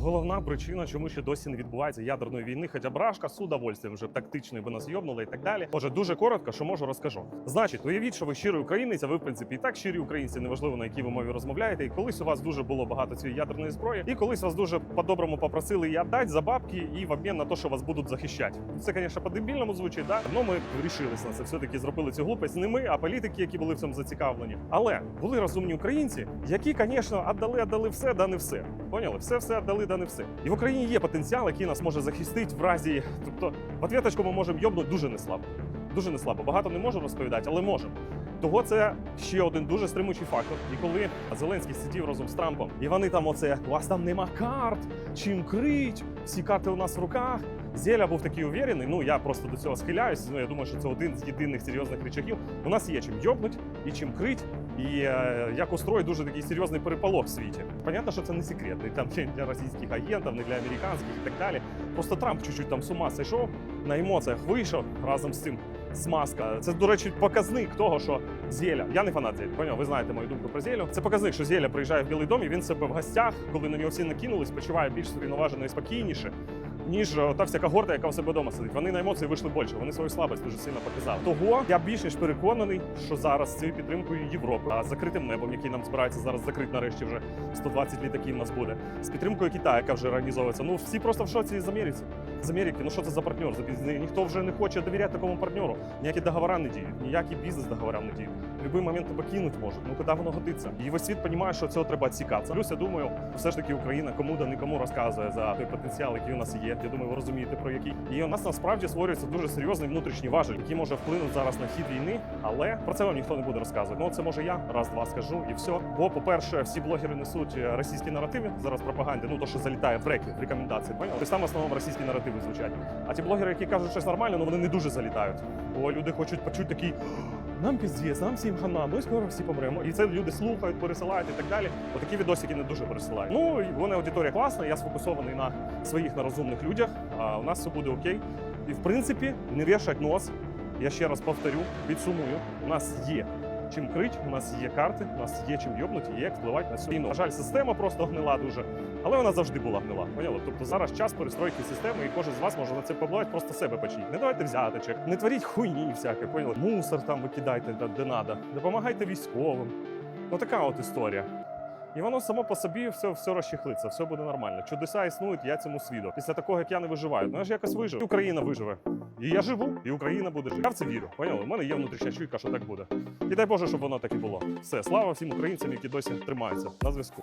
головна причина, чому ще досі не відбувається ядерної війни, хоча б рашка з удовольствием вже тактично би нас йобнули і так далі. Може, дуже коротко, що можу, розкажу. Значить, уявіть, що ви щирий українець, а ви в принципі і так щирі українці, неважливо на якій ви мові розмовляєте. І колись у вас дуже було багато цієї ядерної зброї, і колись вас дуже по-доброму попросили її віддати за бабки і в обмін на те, що вас будуть захищати. Це, звісно, по-дебільному звучить, да? але ми рішилися на це. Все таки зробили цю глупость. Не ми, а політики, які були в цьому зацікавлені. Але були розумні українці, які, звісно, віддали, віддали все, да не все. Поняли? Все, все віддали, да не все. І в Україні є потенціал, який нас може захистити в разі. Тобто, в ответочку ми можемо йобнути дуже неслабо. Дуже неслабо. Багато не можу розповідати, але можемо. Того це ще один дуже стримуючий фактор. І коли Зеленський сидів разом з Трампом, і вони там оце у вас там нема карт, чим крить, всі карти у нас в руках. Зеля був такий уверений. Ну я просто до цього схиляюсь. Ну я думаю, що це один з єдиних серйозних речагів. У нас є чим йобнуть і чим крить. І е, як устроїть дуже такий серйозний переполох в світі. Понятно, що це не секретний там не для російських агентів, не для американських і так далі. Просто Трамп чуть-чуть там з ума зайшов, на емоціях вийшов разом з цим смазка. Це, до речі, показник того, що Зеля. Я не фанат Зелі, поняв? Ви знаєте мою думку про Зелю. Це показник, що Зеля приїжджає в Білий дом і він себе в гостях, коли на нього всі накинулись, почуває більш врівноважено і спокійніше. Ніж е, та всяка горда, яка у себе вдома сидить. Вони на емоції вийшли більше. Вони свою слабость дуже сильно показали. Того я більш ніж переконаний, що зараз цією підтримкою Європи, а з закритим небом, який нам збирається зараз закрити нарешті вже 120 літаків у нас буде, з підтримкою Китаю, яка вже організовується. Ну всі просто в шоці з Америці. З Америки. Ну що це за партнер? Ніхто вже не хоче довіряти такому партнеру. Ніякі договори не діють, ніякі бізнес договори не діють. В будь-який момент тебе кинуть можуть. Ну куди воно годиться? І весь світ розуміє, що цього треба відсікатися. Плюс я думаю, все ж таки Україна кому да нікому розказує за той потенціал, який у нас є. Я думаю, ви розумієте про який. І у нас насправді створюється дуже серйозний внутрішній важель, який може вплинути зараз на хід війни. Але про це вам ніхто не буде розказувати. Ну це може я раз-два скажу і все. Бо, по-перше, всі блогери несуть е, російські наративи зараз пропаганди. Ну то, що залітає в реки, рекомендації. Поняли? Тобто там в основному російські наративи звучать. А ті блогери, які кажуть щось нормально, ну вони не дуже залітають. Бо люди хочуть почути такий. Нам піздець, нам всім хана, ми скоро всі помремо. І це люди слухають, пересилають і так далі. Отакі відосики не дуже пересилають. Ну вони аудиторія класна. Я сфокусований на своїх на розумних людях. А у нас все буде окей. І в принципі, не вішать нос. Я ще раз повторю, підсумую. У нас є чим крить, у нас є карти, у нас є чим йобнути, є як впливати на цю війну. На жаль, система просто гнила дуже, але вона завжди була гнила. Поняли? Тобто зараз час перестройки системи, і кожен з вас може на це побувати, просто себе почніть. Не давайте взяточок, не творіть хуйні всяке, поняли? Мусор там викидайте де, надо. Допомагайте військовим. Ну така от історія. І воно само по собі все, все розчехлиться, все буде нормально. Чудеса існують, я цьому свідок. Після такого, як я не виживаю, ну я ж якось вижив. І Україна виживе. І я живу, і Україна буде жити. Я в це вірю. Поняли? У мене є внутрішня чуйка, що так буде. І дай Боже, щоб воно так і було. Все, слава всім українцям, які досі тримаються на зв'язку.